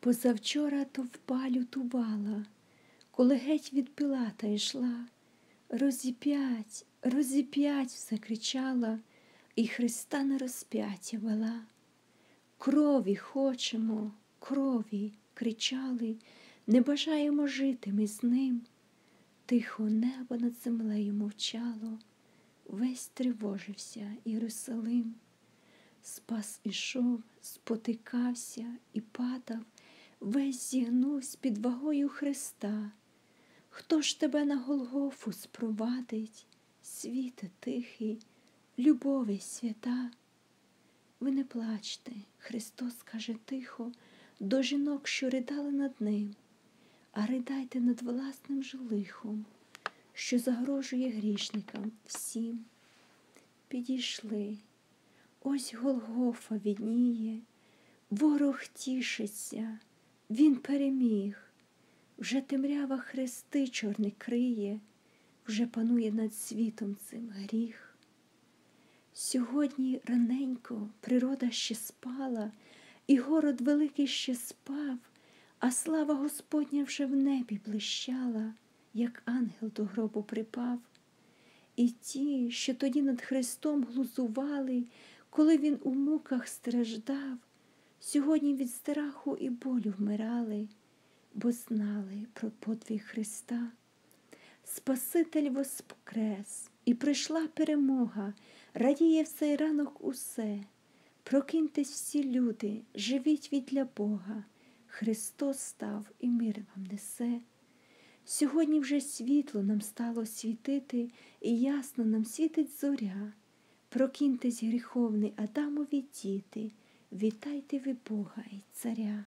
Позавчора товпа лютувала, коли геть від Пилата йшла, розіп'ять, розіп'ять, все кричала, і Христа на розп'яття вела. Крові хочемо, крові, кричали, не бажаємо жити ми з ним. Тихо небо над землею мовчало, весь тривожився Єрусалим. Спас ішов, спотикався і падав, весь зігнувся під вагою Христа. Хто ж тебе на Голгофу спровадить, світе тихий, любові свята? Ви не плачте, Христос каже тихо, до жінок, що ридали над ним, а ридайте над власним жилихом, що загрожує грішникам всім. Підійшли. Ось Голгофа відніє, ворог тішиться, він переміг, вже темрява хрести чорний криє, вже панує над світом цим гріх. Сьогодні раненько природа ще спала, і город великий ще спав, а слава Господня вже в небі блищала, як ангел до гробу припав. І ті, що тоді над Христом глузували, коли він у муках страждав, сьогодні від страху і болю вмирали, бо знали про подвиг Христа. Спаситель воскрес, і прийшла перемога, радіє в цей ранок усе. Прокиньтесь всі люди, живіть від для Бога, Христос став і мир вам несе. Сьогодні вже світло нам стало світити, і ясно нам світить зоря. Прокиньтесь, гріховний Адамові діти, вітайте ви Бога і Царя.